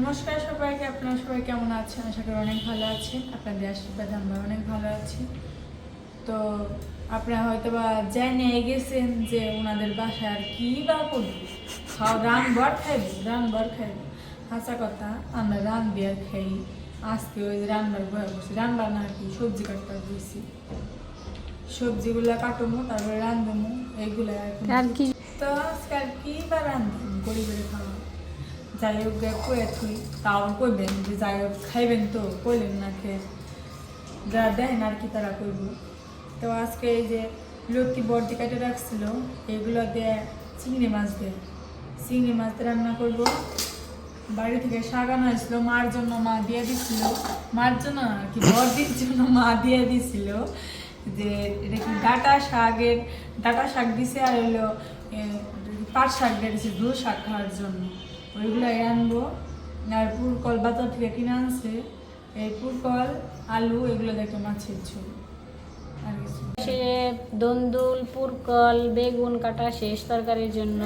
নমস্কার সবাইকে আপনারা সবাই কেমন আছেন? আশা করি অনেক ভালো আছেন। আপনাদের আশীর্বাদে আমরা অনেক ভালো আছি। তো আপনারা হয়তো বা জেনে গেছেন যে ওনাদের বাসায় আর কি বা করব? খাও রান বর খাইব? রান বর খাইব? হাসা কথা আমরা রান দিয়ে খাই। আজকে ওই রান্নার বয়ে বসে। রান্না না আর কি? সবজি কাটতে বসছি। সবজিগুলো কাটবো তারপরে রান্ধবো এইগুলো আর কি? তো আজকে আর কি বা রান্ধবেন গরিবের খাওয়া। যাই হোক কয়ে থুই তাও কইবেন যে যাই হোক খাইবেন তো কইলেন না খেয়ে যারা দেন আর কি তারা করব তো আজকে এই যে লক্ষ্মী বর্দি কাটে রাখছিল এগুলো দিয়ে চিংড়ি মাছ দিয়ে চিংড়ি মাছ রান্না করব বাড়ি থেকে শাক আনা হয়েছিল মার জন্য মা দিয়ে দিছিল মার জন্য আর কি বর্দির জন্য মা দিয়ে দিছিল যে এটা কি ডাটা শাকের ডাটা শাক দিছে আর হলো পাট শাক দিয়ে দিছে দু শাক খাওয়ার জন্য ওইগুলো আনব। আর পুরকল বাজার থেকে কিনে আনছে। এই পুরকল আলু এগুলো দেখো মাছের ঝোল। আর কিছু সে দন্দুল পুরকল বেগুন কাটা শেষ তরকারির জন্য।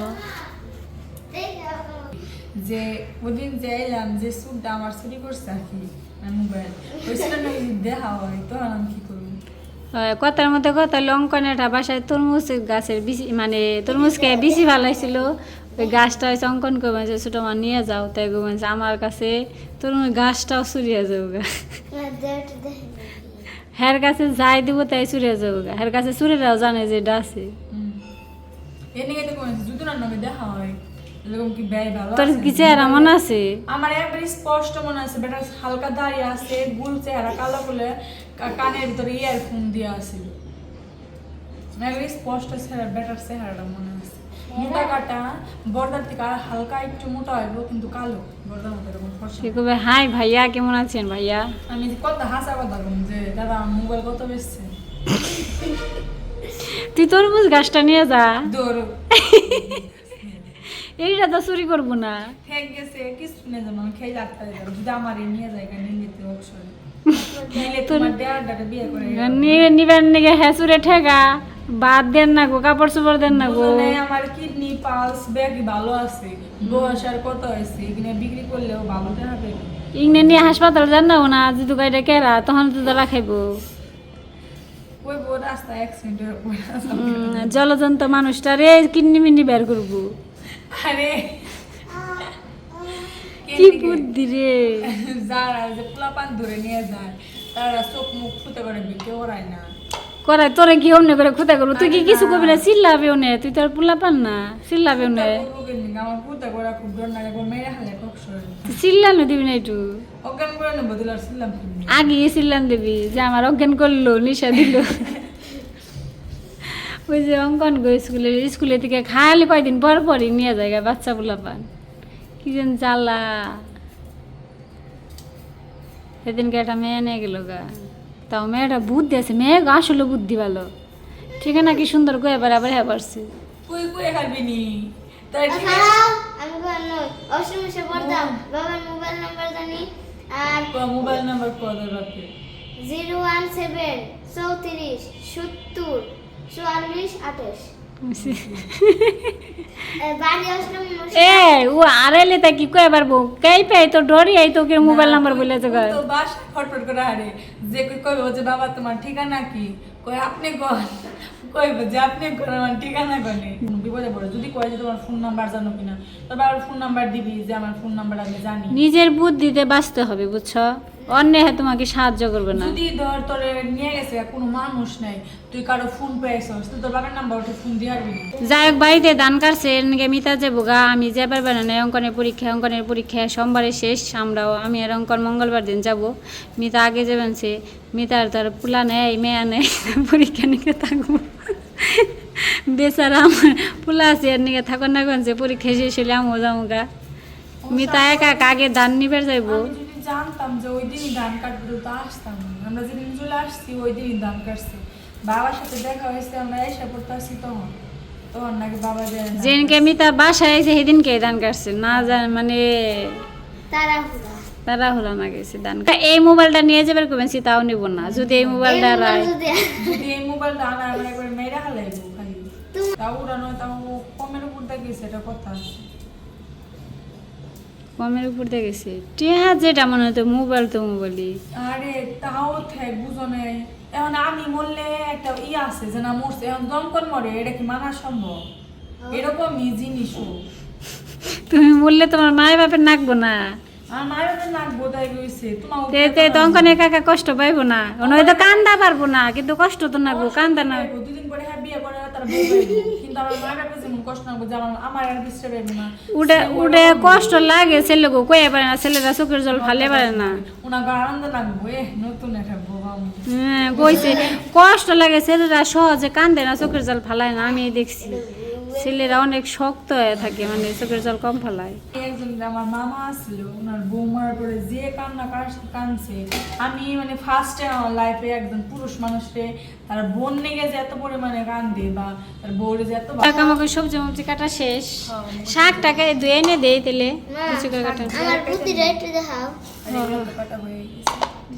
যে ওদিন যে এলাম যে স্যুটটা আমার চুরি করছে আর কি মোবাইল। ওই স্যুটটা দেখা হয় তো আমি কি করব? কথার মধ্যে কথা লঙ্কনেটা বাসায় তরমুজ গাছের বিচি মানে তরমুজকে বেশি ভালাইছিল ওই গাছটা হয়েছে অঙ্কন করে বলছে ছোটো মা নিয়ে যাও তাই গো বলছে আমার কাছে তরমুজ গাছটাও চুরিয়ে যাব গা হ্যার কাছে যাই দিব তাই চুরিয়ে যাব গা হ্যার কাছে চুরিরাও জানে যে এটা আছে। তোর কি চেহারা মনে আছে? আমার একবার স্পষ্ট মনে আছে বেটা হালকা দাঁড়িয়ে আছে গুল চেহারা কালো বলে কানের ভিতরে ইয়ারফোন দিয়ে আছে। একবার স্পষ্ট চেহারা বেটার চেহারাটা মনে মোটা কাটা থেকে আর হালকা একটু মোটা হইব কিন্তু কালো। বর্দার মতো এরকম ফর্সা। সে কবে হাই ভাইয়া কেমন আছেন ভাইয়া? আমি কত হাসা কথা বললাম যে দাদা মোবাইল কত বেচছে? তুই তরমুজ গাছটা নিয়ে যা। দৌড় এইটা তো চুরি করব না। ফেক গেছে। কিছু নেই যেমন খেয়ে রাখতে যাব। যদি আমার নিয়ে যায় নিয়ে নিতে নিলে নিবেন নিগে হেসুরে ঠেকা বাদ দেন না গো কাপড় চোপড় দেন না গো। আমার কিডনি পালস ব্যাগ ভালো আছে। বয়স আর কত আছে এখানে বিক্রি করলেও ভালো দেখাবে ইংনে নিয়ে হাসপাতাল যান না না যদি গাড়িটা কেরা তখন তো তারা খাইব। জলজন্ত মানুষটা রে কিডনি মিন্নি বের করব। আরে কি বুদ্ধি রে? যারা যে পোলাপান ধরে নিয়ে যায় তারা চোখ মুখ ফুটে করে বিক্রি করায় না। করাই তোরে কি অন্য করে খুঁতা করব? তুই কি কিছু করবি না? চিল্লাবে তুই তো আর পুলা পান না চিল্লাবে নে। রোগের নিকে আমার ফুটে করে খুব ডর লাগে একবার মেরে হালে কক্সরে তুই চিল্লানো দিবি না একটু? আগে চিল্লান দিবি যে আমার অজ্ঞান করল নিশা দিল। ওই যে অঙ্কন গো স্কুলে স্কুলে থেকে খালি কয়দিন পর পরই নিয়ে যায় বাচ্চা পোলা পান কি যেন জ্বালা। সেদিনকে একটা মেয়ে নিয়ে গেল গা। তাও মেয়েটা বুদ্ধি আছে মেয়ে গা আসলে বুদ্ধি ভালো। ঠিক না কি সুন্দর করে এবার আবার হ্যাঁ পারছি কুই কুই খাবি নি? তাই ঠিক আছে। খাও আমি বলল অসমস্যা পড়তাম। বাবার মোবাইল নাম্বার জানি আর মোবাইল নাম্বার কত রাখবে জিরো ওয়ান সেভেন চৌত্রিশ সত্তর চুয়াল্লিশ আঠাশ। এ ও আড়াইলে তা কি কয়ে কাই পাই তো ডরি আই তোকে মোবাইল নাম্বার বলে তো তো বাস ফটফট করে হারে যে কই যে বাবা তোমার ঠিকানা কি কই আপনি যে আপনি আমার ঠিকানা বিপদে পড়ে যদি কয় যে তোমার ফোন নাম্বার জানো কিনা তবে আর ফোন নাম্বার দিবি যে আমার ফোন নাম্বার আমি জানি নিজের বুদ্ধিতে বাঁচতে হবে বুঝছ অন্য হ্যাঁ তোমাকে সাহায্য করবে না। যদি ধর তোরে নিয়ে গেছে কোনো মানুষ নাই তুই কারও ফোন পেয়েছিস তুই তোর বাবার নাম্বার ওঠে ফোন দিয়ে আসবি যাই হোক বাড়িতে দান কাটছে এনকে মিতা যে বোগা আমি যাবার বেড়া নাই অঙ্কনের পরীক্ষা অঙ্কনের পরীক্ষা সোমবারে শেষ আমরাও আমি আর অঙ্কন মঙ্গলবার দিন যাব। মিতা আগে যাবেন সে মিতার তার পুলা নেয় মেয়া নেয় পরীক্ষা নিকে থাকব। বেচারা আমার পুলা আছে এর নিকে থাকুন না কোন পরীক্ষা শেষ হলে আমও যাব গা। মিতা একা আগে ধান নিবে যাইবো? জানতাম যে ওই দিনই ধান কাটবে তো আসতাম। আমরা যেদিন চলে আসছি ওই দিনই ধান কাটছি। বাবার সাথে দেখা হয়েছে আমরা এসে পড়তে আসছি তখন। তখন নাকি বাবা। যেদিনকে মিতা বাসায় আছে সেদিনকে ধান কাটছে। না জান মানে তাড়াহুড়া। তারা হলো না গেছে দান এই মোবাইলটা নিয়ে যাবার করবেন তাও নিব না। যদি এই মোবাইলটা মোবাইল যদি এই মোবাইলটা আনা আমরা একবার মেয়েরা হালাইবো খালি তাও উড়ানো তাও কমের উপর দেখি সেটা কথা কমের উপর দিয়ে গেছে। টিয়া যেটা মনে হতো মোবাইল তো মোবাইলই আরে তাও ঠেক বুঝো নাই। এখন আমি মরলে একটা ই আছে যে না মরছে এখন দমকল মরে এটা কি মানা সম্ভব? এরকমই জিনিসও। তুমি বললে তোমার মায়ের বাপের নাকবো না তে তে কাকা কষ্ট পাইবো না। কান্দা পারব না কিন্তু কষ্ট তো কান্দা না। হ্যাঁ যেমন কষ্ট লাগে ছেলেকে কয়ে পারে না ছেলেরা চোখের জল ফালে পারে না। হ্যাঁ কইছে কষ্ট লাগে ছেলেরা সহজে কান্দে না চোখের জল ফালায় না আমি দেখছি। ছেলেরা অনেক শক্ত হয়ে থাকে মানে চোখের জল কম ফালায়। একজন আমার মামা আসছিল ওনার বউ মারার পরে যে কান্না কানছে আমি মানে ফার্স্ট টাইম আমার লাইফে একজন পুরুষ মানুষকে তার বোন নেগে যে এত পরিমাণে কান্দে বা তার বউরে যে এত টাকা আমাকে সবজি মবজি কাটা শেষ। শাক টাকা ধুয়ে এনে দেই তেলে মা কিছু কাটা আমার বুদ্ধিটা একটু দেখাও কাটা হয়ে গেছে।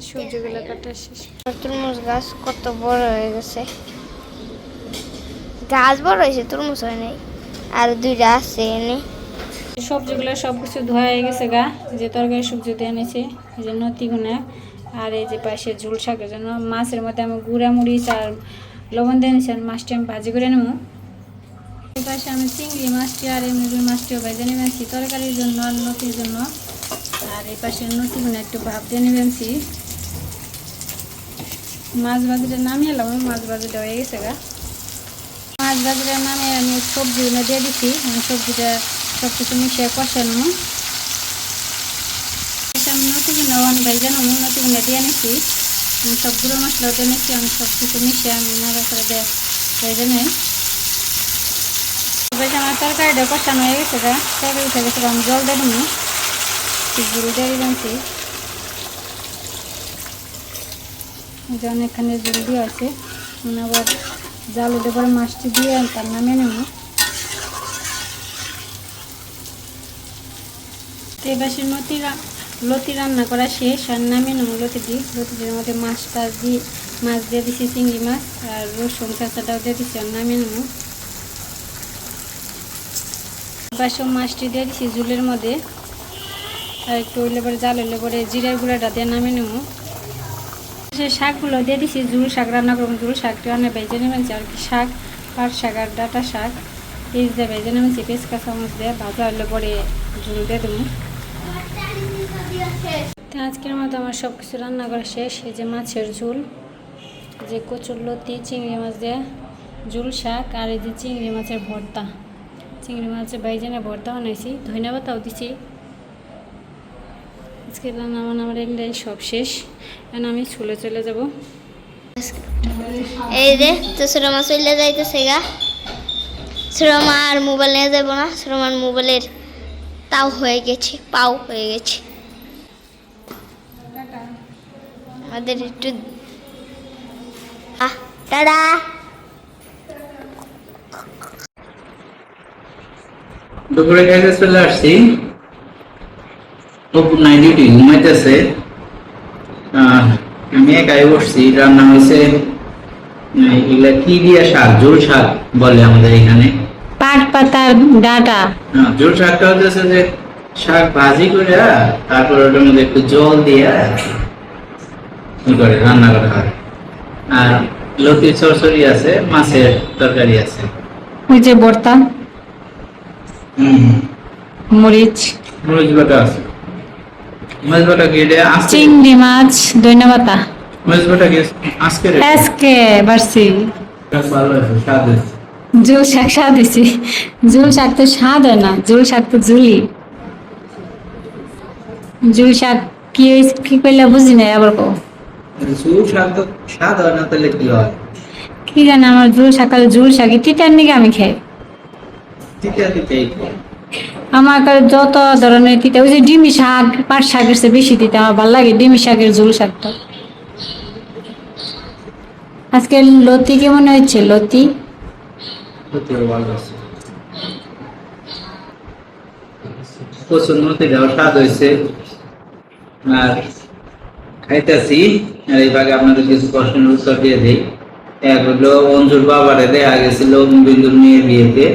সবজিগুলো কাটা শেষ। তরমুজ গাছ কত বড় হয়ে গেছে। গাছ বড় হয়েছে, তরমুজ হয় নাই। আর দুইটা আছে এনে। সবজিগুলো সব কিছু ধোয়া হয়ে গেছে গা। যে তরকারি, সবজি দিয়ে এনেছে। এই যে নতি গুনা। আর এই যে পাশে ঝুল শাকের জন্য মাছের মধ্যে আমি গুঁড়া মরিচ আর লবণ দিয়ে নিয়েছি আর মাছটি আমি ভাজি করে নেব। এই পাশে আমি চিংড়ি মাছটি আর এমনি মাছটিও ভেজে নিয়েছি তরকারির জন্য আর নতির জন্য। আর এই পাশে নতি গুনা একটু ভাপ দিয়ে নিয়েছি মাছ ভাজিটা নামিয়ে এলাম, মাছ ভাজিটা হয়ে গেছে গা। মাছ ভাজিটা নামিয়ে আমি সবজিগুলো দিয়ে দিচ্ছি আমি সবজিটা সব কিছু মিশিয়ে কষানো এটা আমি নতুন ওয়ান ভেজে নেব নতুন দিয়ে নিচ্ছি আমি সব গুঁড়ো মশলাও দিয়ে নিচ্ছি আমি সব কিছু মিশিয়ে আমি নাড়া করে দিয়ে ভেজে নেই বেশ আমার তরকারিটা কষানো হয়ে গেছে গা, তরকারি উঠে গেছে আমি জল দিয়ে দেবো গুঁড়ো দিয়ে দিচ্ছি যে অনেকখানি জল দিয়ে আছে আবার জাল উঠে মাছটি দিয়ে তার নামে নেব। এই বাসের নতি রা- লতি রান্না করা শেষ, আর নামে নেব লতিটি লতিটির মধ্যে মাছটা দিয়ে, মাছ দিয়ে দিছি, চিংড়ি মাছ, আর রসুন কাঁচাটাও দিয়ে দিছি, আর নামে নেব। পাশে মাছটি দিয়ে দিছি ঝুলের মধ্যে। আর একটু হইলে পরে জাল হইলে পরে জিরার গুঁড়াটা দিয়ে নামে নেব। সে শাকগুলো দিয়ে দিছি, ঝুল শাক রান্না করব, ঝুল শাকটি অনেক ভেজে নেবেন আর কি শাক, পাট শাক আর ডাটা শাক। এই যে ভেজে নেবেন পেঁচকা চামচ দিয়ে ভাজা হলে পরে ঝুল দিয়ে দেবো। আজকের মতো আমার সব কিছু রান্না করা শেষ। এই যে মাছের ঝোল যে কচুর লতি, চিংড়ি মাছ দিয়ে ঝুল শাক, আর এই যে চিংড়ি মাছের ভর্তা। চিংড়ি মাছের বাইজানে ভর্তা বানাইছি। ধন্যবাদ, তাও দিছি। আজকে রান্না বান্না আমার এগুলাই সব শেষ। এখন আমি ছুলে চলে যাব। এই রে তো ছোট মা চলে যাইতেছে গা। ছোট মা আর মোবাইল নিয়ে যাব না ছোট মার মোবাইলের তাও হয়ে গেছে পাও হয়ে গেছে। আমাদের একটু আহ টাটা। দুপুরে চলে আসছি। অপু নাই ডিউটি ঘুমাইতেছে। আমি একাই বসছি রান্না হয়েছে এগুলা কি দিয়া শাক? ঝোল শাক বলে আমাদের এখানে। পাট পাতার ডাটা। ঝোল শাকটা হচ্ছে যে শাক ভাজি করে তারপর ওটার মধ্যে একটু জল দিয়ে করে রান্না করা হয় আর লতির চরচড়ি আছে মাছের তরকারি আছে। ওই যে ভর্তা হম। মরিচ। মরিচ বাটা আছে মরিচ বাটা কি এটা আজকে চিংড়ি মাছ আজকে? বাড়ছি। জুল শাক স্বাদ দিছি জুল শাক তো স্বাদ হয় না জুল শাক তো জুলি জুল শাক কি কি কইলে বুঝি নাই আবার কো সুর শাক তো স্বাদ হয় না তাহলে কি হয়? কি জানি আমার জুল শাক আর জুল শাক নিকে আমি খাই। আমার কাছে যত ধরনের তিতা ওই যে ডিমি শাক, পাট শাকের চেয়ে বেশি তিতা আমার ভালো লাগে, ডিমি শাকের জুল শাকটা। আজকে লতি কেমন হয়েছে? লতি? দেওয়া স্বাদ হয়েছে। আর খাইতেছি, আর এই আপনাদের কিছু প্রশ্নের উত্তর দিয়ে দিই। এক হলো, অঞ্জুর বাবারে দেয়া গেছিল বিন্দুর মেয়ের বিয়েতে।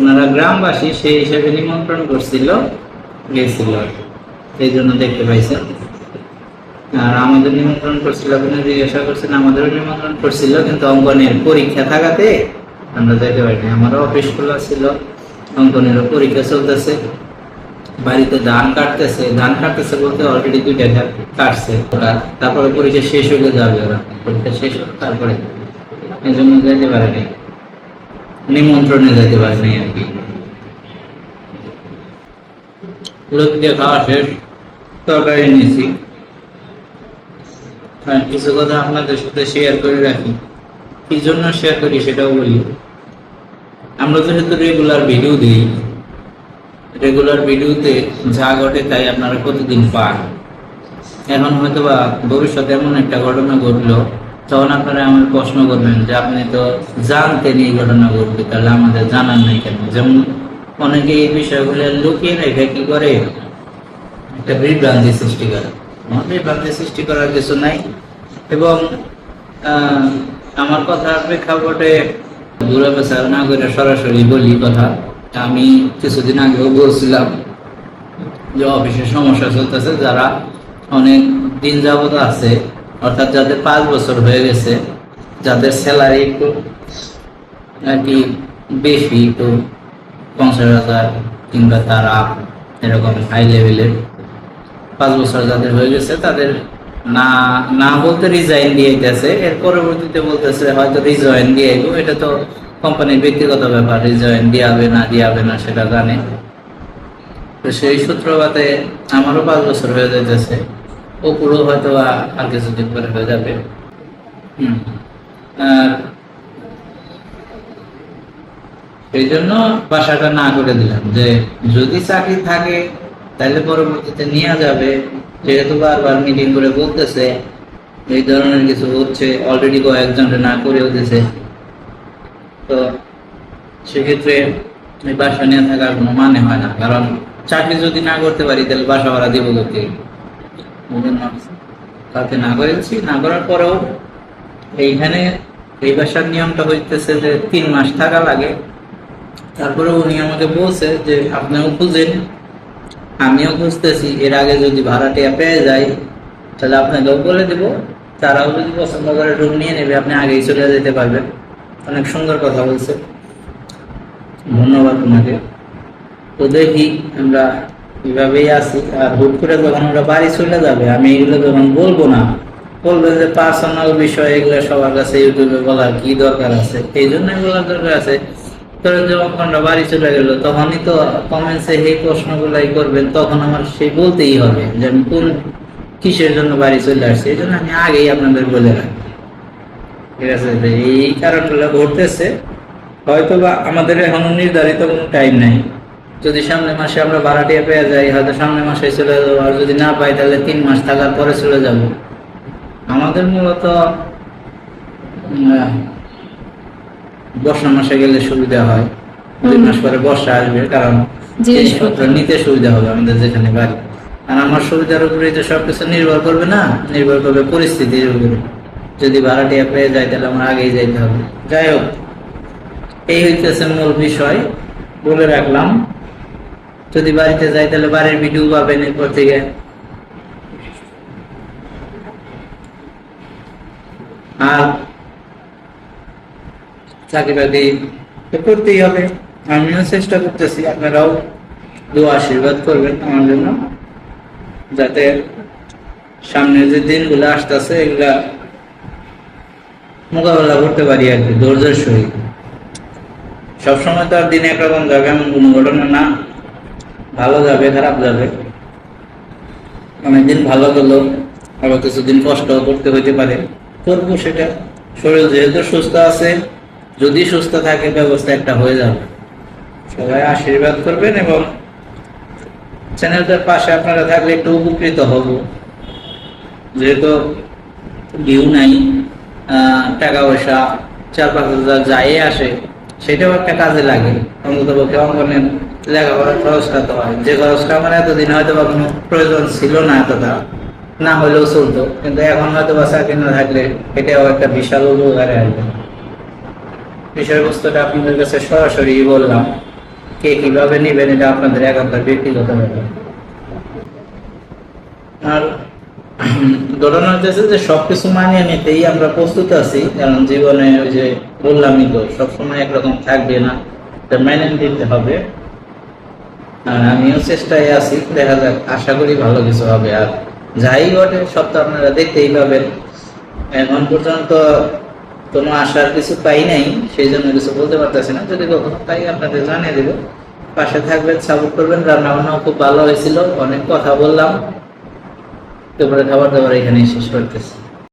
ওনারা গ্রামবাসী সেই হিসেবে নিমন্ত্রণ করছিল, গেছিল। এই জন্য দেখতে পাইছেন আর আমাদের নিমন্ত্রণ করছিল আপনি জিজ্ঞাসা করছেন, আমাদেরও নিমন্ত্রণ করছিল, কিন্তু অঙ্কনের পরীক্ষা থাকাতে আমরা যেতে পারিনি। আমারও অফিস খোলা ছিল, অঙ্কনেরও পরীক্ষা চলতেছে। বাড়িতে ধান কাটতেছে। ধান কাটতেছে বলতে অলরেডি দুইটা ধান কাটছে ওরা। তারপরে পরীক্ষা শেষ হলে যাবে ওরা। পরীক্ষা শেষ হলে তারপরে। এই জন্য যেতে পারেনি। নিমন্ত্রণে যেতে পারেনি আর কি। লোক দিয়ে তরকারি নিয়েছি। আর কিছু কথা আপনাদের সাথে শেয়ার করে রাখি। কি জন্য শেয়ার করি সেটাও বলি। আমরা যেহেতু রেগুলার ভিডিও দিই রেগুলার ভিডিওতে যা ঘটে তাই আপনারা প্রতিদিন পান। এখন হয়তো বা ভবিষ্যতে এমন একটা ঘটনা ঘটলো তখন আপনারা আমার প্রশ্ন করবেন যে আপনি তো জানতেন এই ঘটনা ঘটবে তাহলে আমাদের জানার নাই কেন? যেমন অনেকে এই বিষয়গুলো লুকিয়ে রেখে কি করে? একটা বিভ্রান্তি সৃষ্টি করে। বিভ্রান্তি সৃষ্টি করার কিছু নাই। এবং আমার কথার প্রেক্ষাপটে দূরে না করে সরাসরি বলি কথা। আমি কিছুদিন আগেও বলছিলাম যে অফিসের সমস্যা চলতেছে, যারা অনেক দিন যাবত আছে অর্থাৎ যাদের পাঁচ বছর হয়ে গেছে, যাদের স্যালারি একটু আর কি বেশি, একটু পঞ্চাশ হাজার কিংবা তার আপ এরকম হাই লেভেলের পাঁচ বছর যাদের হয়ে গেছে, তাদের না না বলতে রিজাইন দিয়ে গেছে, এর পরবর্তীতে বলতেছে হয়তো রিজয়েন দিয়ে আইবো। এটা তো কোম্পানির ব্যক্তিগত ব্যাপার রিজয়েন দিয়াবে না দিয়াবে না সেটা জানে তো সেই সূত্রপাতে আমারও পাঁচ বছর হয়ে যাইতেছে ও পুরো হয়তো আর কিছুদিন পরে হয়ে যাবে। আর সেই জন্য বাসাটা না করে দিলাম যে, যদি চাকরি থাকে তাহলে পরবর্তীতে নিয়ে যাবে। যেহেতু বারবার মিটিং করে বলতেছে, এই ধরনের কিছু হচ্ছে অলরেডি কয়েকজনকে না করেও দিছে। তো সেক্ষেত্রে এই বাসা নিয়ে থাকার কোনো মানে হয় না, কারণ চাকরি যদি না করতে পারি, তাহলে বাসা ভাড়া দিব করতে তাতে না করেছি, না করার পরেও এইখানে এই বাসার নিয়মটা হইতেছে যে তিন মাস থাকা লাগে। তারপরে উনি আমাকে বলছে যে, আপনিও খুঁজেন, আমিও খুঁজতেছি। এর আগে যদি ভাড়াটিয়া পেয়ে যাই, তাহলে আপনাকেও বলে দেবো। তারাও যদি পছন্দ করে রুম নিয়ে নেবে, আপনি আগেই চলে যেতে পারবেন। অনেক সুন্দর কথা বলছে। ধন্যবাদ তোমাকে। তো দেখি আমরা এভাবেই আসি আর হুট করে যখন ওরা বাড়ি চলে যাবে, আমি এগুলো যখন বলব না, বলবে যে পার্সোনাল বিষয় এগুলো সবার কাছে ইউটিউবে বলার কি দরকার আছে? এই জন্য বলার দরকার আছে। ধরেন যখন বাড়ি চলে গেল, তখনই তো কমেন্টসে এই প্রশ্নগুলাই করবেন, তখন আমার সেই বলতেই হবে যে আমি কোন কিসের জন্য বাড়ি চলে আসছি, এই জন্য আমি আগেই আপনাদের বলে রাখি। ঠিক আছে এই কারণগুলো ঘটতেছে। হয়তো বা আমাদের এখনও নির্ধারিত কোনো টাইম নাই। যদি সামনের মাসে আমরা ভাড়াটিয়া পেয়ে যাই হয়তো সামনের মাসে চলে যাব আর যদি না পাই তাহলে তিন মাস থাকার পরে চলে যাব। আমাদের মূলত বর্ষা মাসে গেলে সুবিধা হয়। দুই মাস পরে বর্ষা আসবে কারণ জিনিসপত্র নিতে সুবিধা হবে আমাদের যেখানে বাড়ি। আর আমার সুবিধার উপরে তো সবকিছু নির্ভর করবে না নির্ভর করবে পরিস্থিতির উপরে। যদি ভাড়াটিয়া পেয়ে যায় তাহলে আমার আগেই যাইতে হবে। যাই হোক এই হইতেছে মূল বিষয়। বলে রাখলাম যদি বাড়িতে যাই, তাহলে বাড়ির ভিডিও পাবেন এরপর থেকে। আর চাকরি বাকরি করতেই হবে। আমিও চেষ্টা করতেছি, আপনারাও দু আশীর্বাদ করবেন আমার জন্য। যাতে সামনে যে দিনগুলো আসতেছে, এগুলা মোকাবেলা করতে পারি আর কি, ধৈর্যের সহিত। সবসময় তো আর দিন একরকম যাবে এমন কোনো ঘটনা না। ভালো যাবে, খারাপ যাবে। অনেকদিন ভালো গেল, আবার কিছুদিন কষ্ট করতে হইতে পারে। করব সেটা। শরীর যেহেতু সুস্থ আছে, যদি সুস্থ থাকে, ব্যবস্থা একটা হয়ে যাবে। সবাই আশীর্বাদ করবেন এবং চ্যানেলটার পাশে আপনারা থাকলে একটু উপকৃত হব। যেহেতু ভিউ নাই টাকা পয়সা চার পাঁচ হাজার যাই আসে, সেটাও একটা কাজে লাগে। অন্তত পক্ষে অঙ্কনের লেখাপড়ার খরচটা তো হয় যে খরচটা আমার এতদিন হয়তো বা কোনো প্রয়োজন ছিল না এতটা না হলেও চলতো। কিন্তু এখন হয়তো বা চাকরি না থাকলে এটাও একটা বিশাল উপকারে আসবে। বিষয়বস্তুটা আপনাদের কাছে সরাসরি বললাম, কে কীভাবে নেবেন এটা আপনাদের একান্ত ব্যক্তিগত ব্যাপার। আর ঘটনা হচ্ছে যে সবকিছু মানিয়ে নিতেই আমরা প্রস্তুত আছি, কারণ জীবনে ওই যে বললামই তো, সবসময় একরকম থাকবে না। এটা মেনে নিতে হবে। আমিও চেষ্টায় আছি। দেখা যাক, আশা করি ভালো কিছু হবে। আর যাই ঘটে, সব তো আপনারা দেখতেই পাবেন। এখন পর্যন্ত কোনো আশার কিছু পাই নাই, সেই জন্য কিছু বলতে পারতেছি না। যদি কখনো পাই, আপনাদের জানিয়ে দেবো। পাশে থাকবেন সাপোর্ট করবেন। রান্না বান্নাও খুব ভালো হয়েছিল। অনেক কথা বললাম। তারপরে খাবার দাবার এখানেই শেষ করতেছি।